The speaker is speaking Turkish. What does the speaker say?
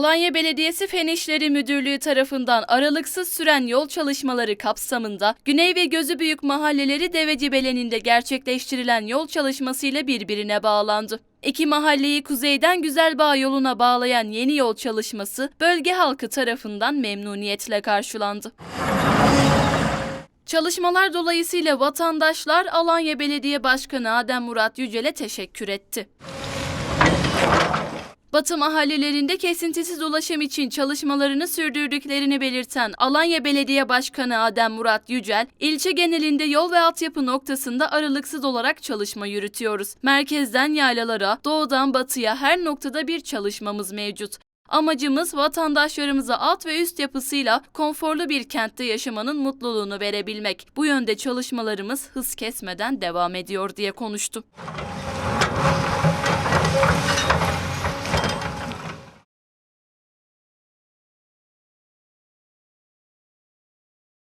Alanya Belediyesi Fen İşleri Müdürlüğü tarafından aralıksız süren yol çalışmaları kapsamında Güney ve Gözübüyük mahalleleri Deveci Belen'inde gerçekleştirilen yol çalışmasıyla birbirine bağlandı. İki mahalleyi kuzeyden Güzelbağ yoluna bağlayan yeni yol çalışması bölge halkı tarafından memnuniyetle karşılandı. Çalışmalar dolayısıyla vatandaşlar Alanya Belediye Başkanı Adem Murat Yücel'e teşekkür etti. Batı mahallelerinde kesintisiz ulaşım için çalışmalarını sürdürdüklerini belirten Alanya Belediye Başkanı Adem Murat Yücel, ilçe genelinde yol ve altyapı noktasında aralıksız olarak çalışma yürütüyoruz. Merkezden yaylalara, doğudan batıya her noktada bir çalışmamız mevcut. Amacımız vatandaşlarımıza alt ve üst yapısıyla konforlu bir kentte yaşamanın mutluluğunu verebilmek. Bu yönde çalışmalarımız hız kesmeden devam ediyor diye konuştu.